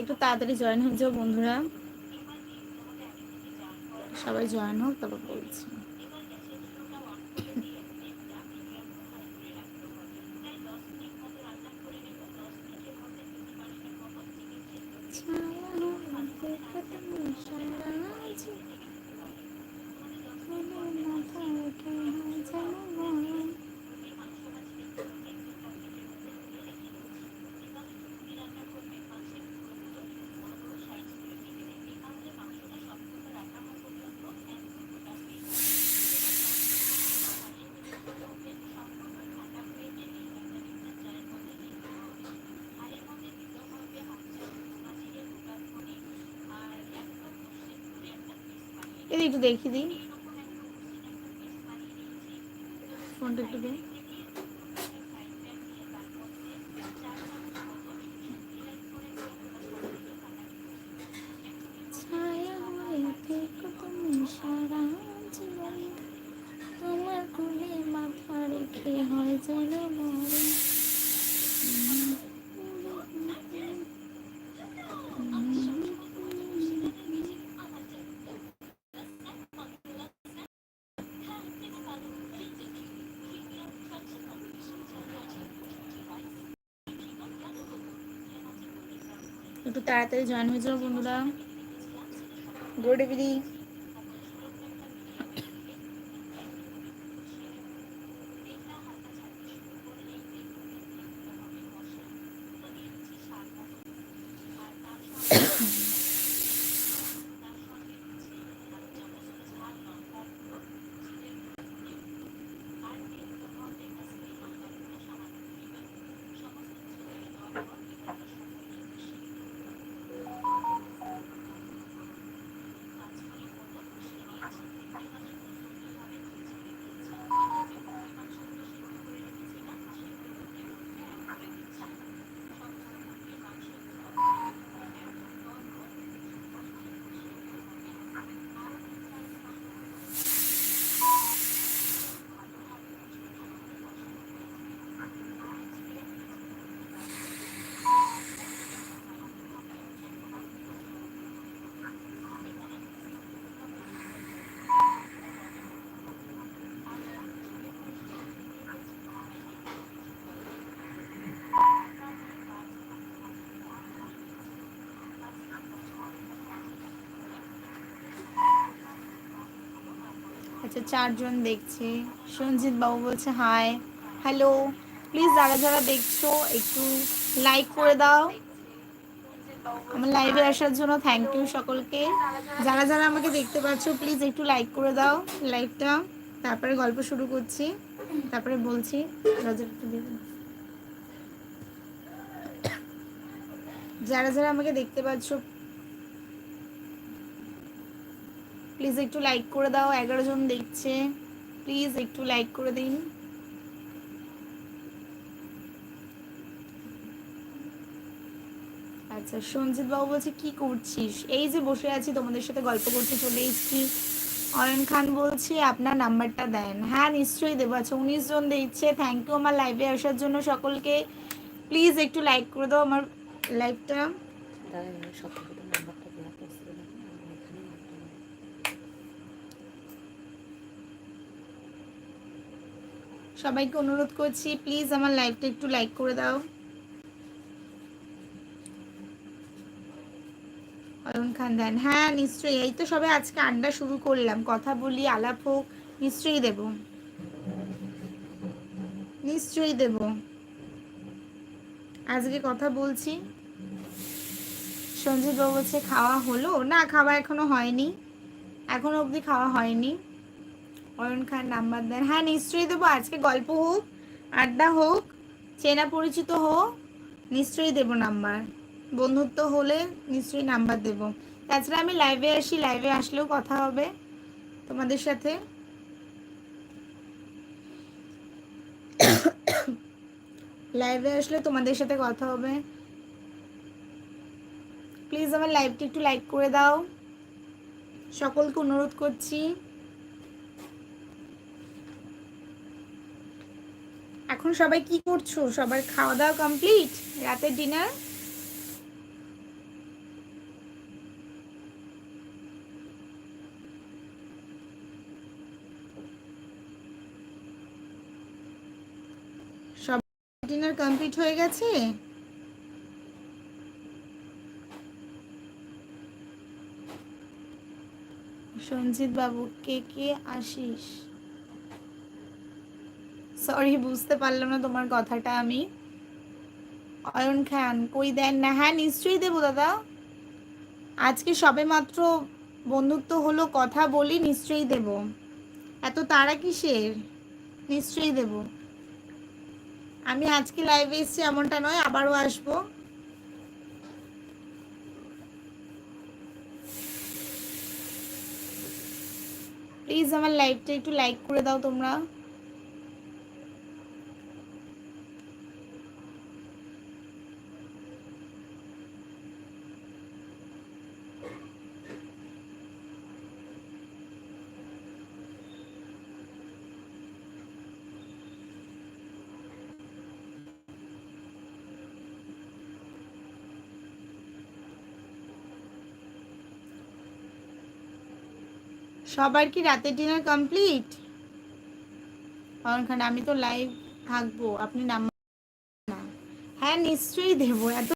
একটু তাড়াতাড়ি জয়েন হয়ে যাও বন্ধুরা। সবাই জয়েন হোক তারপর বলছি। এটা একটু দেখি দিই। ফোনটা একটু দিই একটু তাড়াতাড়ি জয়েন হয়ে যাও বন্ধুরা। গুড ইভিনিং আচ্ছা চারজন দেখছে। সঞ্জিত বাবু বলছে, হাই। হ্যালো। প্লিজ যারা যারা দেখছ, একটু লাইক করে দাও। আমার লাইভে আসার জন্য থ্যাংক ইউ সকলকে। যারা যারা আমাকে দেখতে পাচ্ছ, প্লিজ একটু লাইক করে দাও লাইভটা তারপরে গল্প শুরু করছি। তারপরে বলছি যারা যারা আমাকে দেখতে পাচ্ছ প্লিজ একটু লাইক করে দাও, এগারো জন দেখছে। প্লিজ একটু লাইক করে দিন। আচ্ছা সঞ্জিত বাবু বলছে, কি করছিস? এই যে বসে আছি, তোমাদের সাথে গল্প করতে চলে এসেছি। অয়ন খান বলছি, আপনার নাম্বারটা দেন। হ্যাঁ নিশ্চয়ই দেবো। আচ্ছা উনিশ জন দিচ্ছে থ্যাংক ইউ আমার লাইভে আসার জন্য সকলকে। প্লিজ একটু লাইক করে দাও আমার লাইভটা সবাইকে অনুরোধ করছি প্লিজ আমার লাইভটা একটু লাইক করে দাও। অরুণ খান দেন হ্যাঁ নিশ্চয়ই। এই তো সবে আজকে আড্ডা শুরু করলাম। কথা বলি, আলাপ হোক, নিশ্চয়ই দেব। নিশ্চয়ই দেব। আজকে কথা বলছি। সঞ্জিত বাবু বলছে, খাওয়া হলো? না, খাওয়া এখনও হয়নি। এখনও অবধি খাওয়া হয়নি। অরুণ খান নাম্বার দেন। হ্যাঁ নিশ্চয়ই দেবো। আজকে গল্প হোক, আড্ডা হোক, চেনা পরিচিত হোক, নিশ্চয়ই দেবো নাম্বার। বন্ধুত্ব হলে নিশ্চয়ই নাম্বার দেব। তাছাড়া আমি লাইভে আসি লাইভে আসলেও কথা হবে তোমাদের সাথে। লাইভে আসলে তোমাদের সাথে কথা হবে। প্লিজ আমার লাইভটি একটু লাইক করে দাও। সকলকে অনুরোধ করছি। এখন সবাই কি করছ? সবার খাওয়া দাওয়া কমপ্লিট রাতের ডিনার ডিনার কমপ্লিট হয়ে গেছে? সঞ্জিত বাবু, কে কে আসিস? সরি, বুঝতে পারলাম না তোমার কথাটা আমি। অয়ন খান, কই দেন না? হ্যাঁ নিশ্চয়ই দেবো দাদা। আজকে সবে মাত্র বন্ধুত্ব হলো, কথা বলি, নিশ্চয়ই দেব। এত তারা কিসের? নিশ্চয়ই দেব। আমি আজকে লাইভে এসেছি, এমনটা নয়, আবারও আসব। প্লিজ আমার লাইভটা একটু লাইক করে দাও তোমরা। সবার কি রাতে ডিনার কমপ্লিট আমি তো লাইভ থাকব, আপনি নাম্বার হ্যাঁ নিশ্চয়ই দেবো, এত